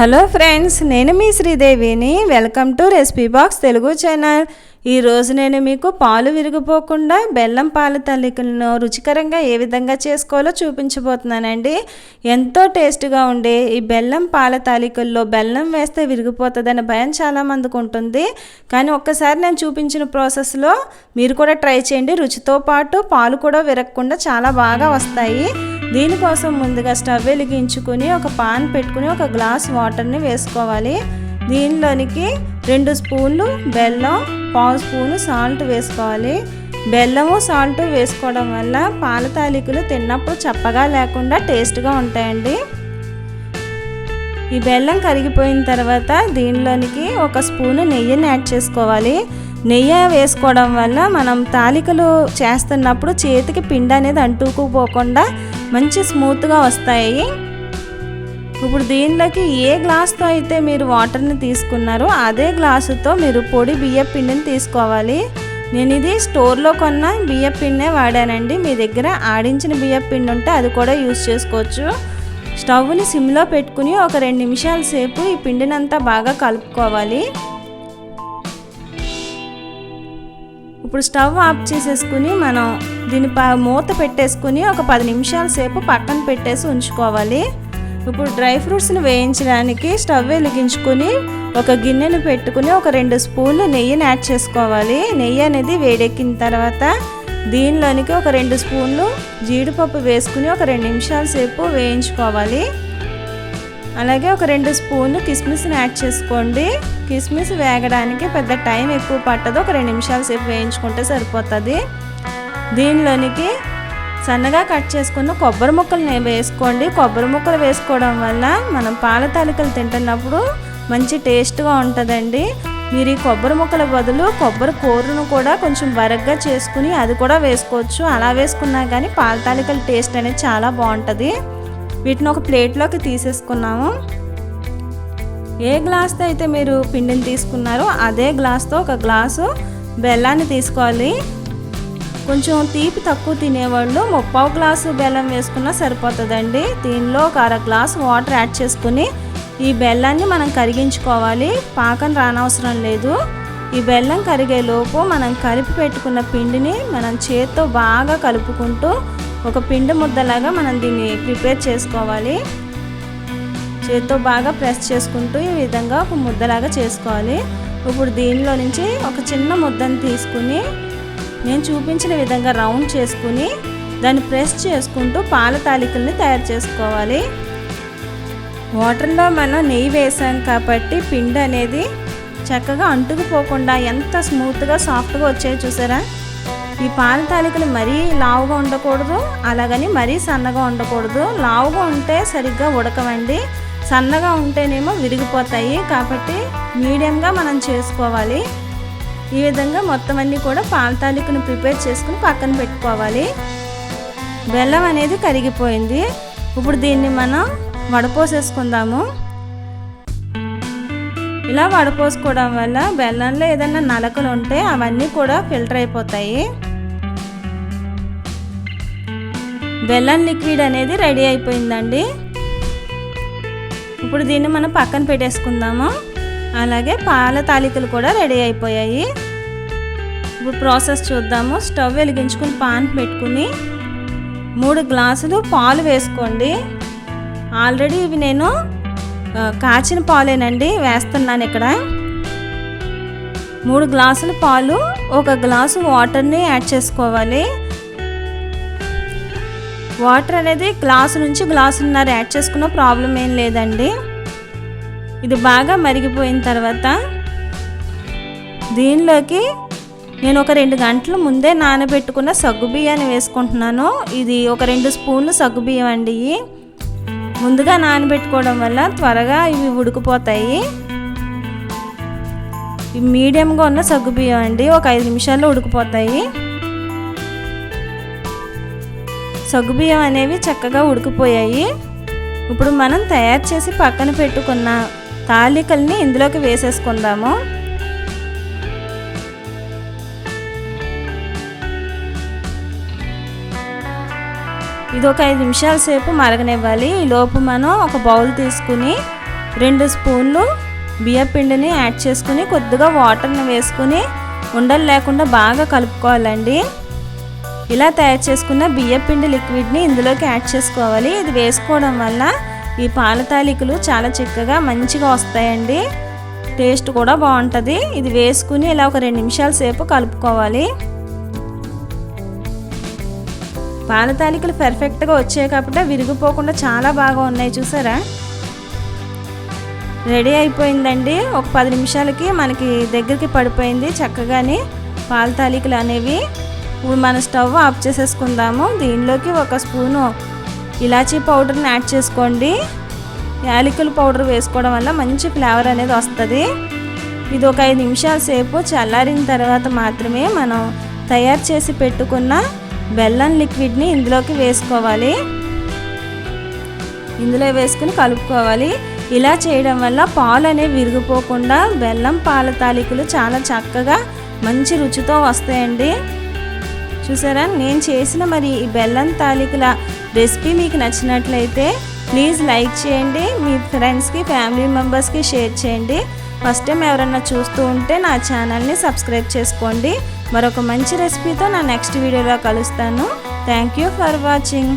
Hello friends నేను మీ శ్రీదేవిని. Welcome to recipe box Telugu channel ఈరోజు నేను మీకు పాలు విరిగిపోకుండా బెల్లం పాల తల్లికలను రుచికరంగా ఏ విధంగా చేసుకోవాలో చూపించబోతున్నానండి. ఎంతో టేస్ట్గా ఉండే ఈ బెల్లం పాల తాలికల్లో బెల్లం వేస్తే విరిగిపోతుందనే భయం చాలామందికి ఉంటుంది. కానీ ఒక్కసారి నేను చూపించిన ప్రాసెస్లో మీరు కూడా ట్రై చేయండి. రుచితో పాటు పాలు కూడా విరగకుండా చాలా బాగా వస్తాయి. దీనికోసం ముందుగా స్టవ్ వెలిగించుకుని ఒక పాన్ పెట్టుకుని ఒక గ్లాస్ వాటర్ని వేసుకోవాలి. దీనిలోనికి రెండు స్పూన్లు బెల్లం పావు స్పూను సాల్ట్ వేసుకోవాలి. బెల్లము సాల్ట్ వేసుకోవడం వల్ల పాల తాలికలు తిన్నప్పుడు చప్పగా లేకుండా టేస్ట్గా ఉంటాయండి. ఈ బెల్లం కరిగిపోయిన తర్వాత దీనిలోనికి ఒక స్పూను నెయ్యిని యాడ్ చేసుకోవాలి. నెయ్యి వేసుకోవడం వల్ల మనం తాలికలు చేస్తున్నప్పుడు చేతికి పిండి అనేది అంటుకుపోకుండా మంచి స్మూత్గా వస్తాయి. ఇప్పుడు దీనిలోకి ఏ గ్లాస్తో అయితే మీరు వాటర్ని తీసుకున్నారో అదే గ్లాసుతో మీరు పొడి బియ్య పిండిని తీసుకోవాలి. నేను ఇది స్టోర్లో కొన్న బియ్య పిండినే వాడానండి. మీ దగ్గర ఆడించిన బియ్య పిండి ఉంటే అది కూడా యూస్ చేసుకోవచ్చు. స్టవ్ని సిమ్లో పెట్టుకుని ఒక రెండు నిమిషాల సేపు ఈ పిండినంతా బాగా కలుపుకోవాలి. ఇప్పుడు స్టవ్ ఆఫ్ చేసేసుకుని మనం దీని ప మూత పెట్టేసుకుని ఒక పది నిమిషాల సేపు పక్కన పెట్టేసి ఉంచుకోవాలి. ఇప్పుడు డ్రై ఫ్రూట్స్ని వేయించడానికి స్టవ్ వెలిగించుకుని ఒక గిన్నెను పెట్టుకుని ఒక రెండు స్పూన్లు నెయ్యిని యాడ్ చేసుకోవాలి. నెయ్యి అనేది వేడెక్కిన తర్వాత దీనిలోనికి ఒక రెండు స్పూన్లు జీడిపప్పు వేసుకుని ఒక రెండు నిమిషాల సేపు వేయించుకోవాలి. అలాగే ఒక రెండు స్పూన్లు కిస్మిస్ని యాడ్ చేసుకోండి. కిస్మిస్ వేగడానికి పెద్ద టైం ఎక్కువ పట్టదు. ఒక రెండు నిమిషాల సేపు వేయించుకుంటే సరిపోతుంది. దీనిలోనికి సన్నగా కట్ చేసుకున్న కొబ్బరి ముక్కలు వేసుకోండి. కొబ్బరి ముక్కలు వేసుకోవడం వల్ల మనం పాల తాలికలు తింటున్నప్పుడు మంచి టేస్ట్గా ఉంటుందండి. మీరు ఈ కొబ్బరి ముక్కల బదులు కొబ్బరి కూరను కూడా కొంచెం బరగ్గా చేసుకుని అది కూడా వేసుకోవచ్చు. అలా వేసుకున్నా కానీ పాల తాలికల టేస్ట్ అనేది చాలా బాగుంటుంది. వీటిని ఒక ప్లేట్లోకి తీసేసుకున్నాము. ఏ గ్లాస్తో అయితే మీరు పిండిని తీసుకున్నారో అదే గ్లాస్తో ఒక గ్లాసు బెల్లాన్ని తీసుకోవాలి. కొంచెం తీపి తక్కువ తినేవాళ్ళు ముప్పావు గ్లాసు బెల్లం వేసుకున్నా సరిపోతుందండి. దీనిలో ఒక అర గ్లాస్ వాటర్ యాడ్ చేసుకుని ఈ బెల్లాన్ని మనం కరిగించుకోవాలి. పాకం రానవసరం లేదు. ఈ బెల్లం కరిగేలోపు మనం కలిపి పెట్టుకున్న పిండిని మనం చేత్తో బాగా కలుపుకుంటూ ఒక పిండి ముద్దలాగా మనం దీన్ని ప్రిపేర్ చేసుకోవాలి. చేత్తో బాగా ప్రెస్ చేసుకుంటూ ఈ విధంగా ఒక ముద్దలాగా చేసుకోవాలి. ఇప్పుడు దీనిలో నుంచి ఒక చిన్న ముద్దను తీసుకుని నేను చూపించిన విధంగా రౌండ్ చేసుకుని దాన్ని ప్రెస్ చేసుకుంటూ పాల తాలికల్ని తయారు చేసుకోవాలి. వాటర్లో మనం నెయ్యి వేసాం కాబట్టి పిండి అనేది చక్కగా అంటుకుపోకుండా ఎంత స్మూత్గా సాఫ్ట్గా వచ్చాయో చూసారా? ఈ పాల తాలికలు మరీ లావుగా ఉండకూడదు అలాగని మరీ సన్నగా ఉండకూడదు. లావుగా ఉంటే సరిగ్గా ఉడకవండి. సన్నగా ఉంటేనేమో విరిగిపోతాయి కాబట్టి మీడియంగా మనం చేసుకోవాలి. ఈ విధంగా మొత్తం అన్నీ కూడా పాల తాలికను ప్రిపేర్ చేసుకుని పక్కన పెట్టుకోవాలి. బెల్లం అనేది కరిగిపోయింది. ఇప్పుడు దీన్ని మనం వడపోసేసుకుందాము. ఇలా వడపోసుకోవడం వల్ల బెల్లంలో ఏదైనా నలకలు ఉంటే అవన్నీ కూడా ఫిల్టర్ అయిపోతాయి. బెల్లం లిక్విడ్ అనేది రెడీ అయిపోయిందండి. ఇప్పుడు దీన్ని మనం పక్కన పెట్టేసుకుందాము. అలాగే పాల తాలికలు కూడా రెడీ అయిపోయాయి. ఇప్పుడు ప్రాసెస్ చూద్దాము. స్టవ్ వెలిగించుకుని పాన్ పెట్టుకుని మూడు గ్లాసులు పాలు వేసుకోండి. ఆల్రెడీ ఇవి నేను కాచిన పాలేనండి వేస్తున్నాను ఇక్కడ. మూడు గ్లాసుల పాలు ఒక గ్లాసు వాటర్ని యాడ్ చేసుకోవాలి. వాటర్ అనేది గ్లాసు నుంచి గ్లాసున్నర యాడ్ చేసుకున్న ప్రాబ్లం ఏం లేదండి. ఇది బాగా మరిగిపోయిన తర్వాత దీనిలోకి నేను ఒక రెండు గంటల ముందే నానబెట్టుకున్న సగ్గు బియ్యాన్ని వేసుకుంటున్నాను. ఇది ఒక రెండు స్పూన్లు సగ్గు బియ్యం అండి. ముందుగా నానబెట్టుకోవడం వల్ల త్వరగా ఇవి ఉడికిపోతాయి. ఇవి మీడియంగా ఉన్న సగ్గు బియ్యం అండి. ఒక ఐదు నిమిషాల్లో ఉడికిపోతాయి. సగ్గు బియ్యం అనేవి చక్కగా ఉడికిపోయాయి. ఇప్పుడు మనం తయారు చేసి పక్కన పెట్టుకున్న తాలికల్ని ఇందులోకి వేసేసుకుందాము. ఇది ఒక ఐదు నిమిషాల సేపు మరగనివ్వాలి. ఈ లోపు మనం ఒక బౌల్ తీసుకుని రెండు స్పూన్లు బియ్యపిండిని యాడ్ చేసుకుని కొద్దిగా వాటర్ని వేసుకుని ఉండలు లేకుండా బాగా కలుపుకోవాలండి. ఇలా తయారు చేసుకున్న బియ్యపిండి లిక్విడ్ని ఇందులోకి యాడ్ చేసుకోవాలి. ఇది వేసుకోవడం వల్ల ఈ పాల తాలికలు చాలా చిక్కగా మంచిగా వస్తాయండి. టేస్ట్ కూడా బాగుంటుంది. ఇది వేసుకుని ఇలా ఒక రెండు నిమిషాల సేపు కలుపుకోవాలి. పాల తాలికలు పర్ఫెక్ట్గా వచ్చాయి కాబట్టి విరిగిపోకుండా చాలా బాగా ఉన్నాయి చూసారా? రెడీ అయిపోయిందండి. ఒక పది నిమిషాలకి మనకి దగ్గరికి పడిపోయింది చక్కగాని పాల తాలికలు అనేవి. ఇప్పుడు మన స్టవ్ ఆఫ్ చేసేసుకుందాము. దీనిలోకి ఒక స్పూను ఇలాచీ పౌడర్ని యాడ్ చేసుకోండి. యాలకుల పౌడర్ వేసుకోవడం వల్ల మంచి ఫ్లేవర్ అనేది వస్తుంది. ఇది ఒక ఐదు నిమిషాల సేపు చల్లారిన తర్వాత మాత్రమే మనం తయారు చేసి పెట్టుకున్న బెల్లం లిక్విడ్ని ఇందులోకి వేసుకోవాలి. ఇందులో వేసుకుని కలుపుకోవాలి. ఇలా చేయడం వల్ల పాలు అనేవి విరిగిపోకుండా బెల్లం పాల తాలికలు చాలా చక్కగా మంచి రుచితో వస్తాయండి. చూసారా? నేను చేసిన మరి ఈ బెల్లం తాలికల రెసిపీ మీకు నచ్చినట్లయితే ప్లీజ్ లైక్ చేయండి మీ ఫ్రెండ్స్కి ఫ్యామిలీ మెంబర్స్కి షేర్ చేయండి. ఫస్ట్ టైం ఎవరన్నా చూస్తూ ఉంటే నా ఛానల్ని సబ్స్క్రైబ్ చేసుకోండి. మరొక మంచి రెసిపీతో నా నెక్స్ట్ వీడియోలో కలుస్తాను. Thank you for watching.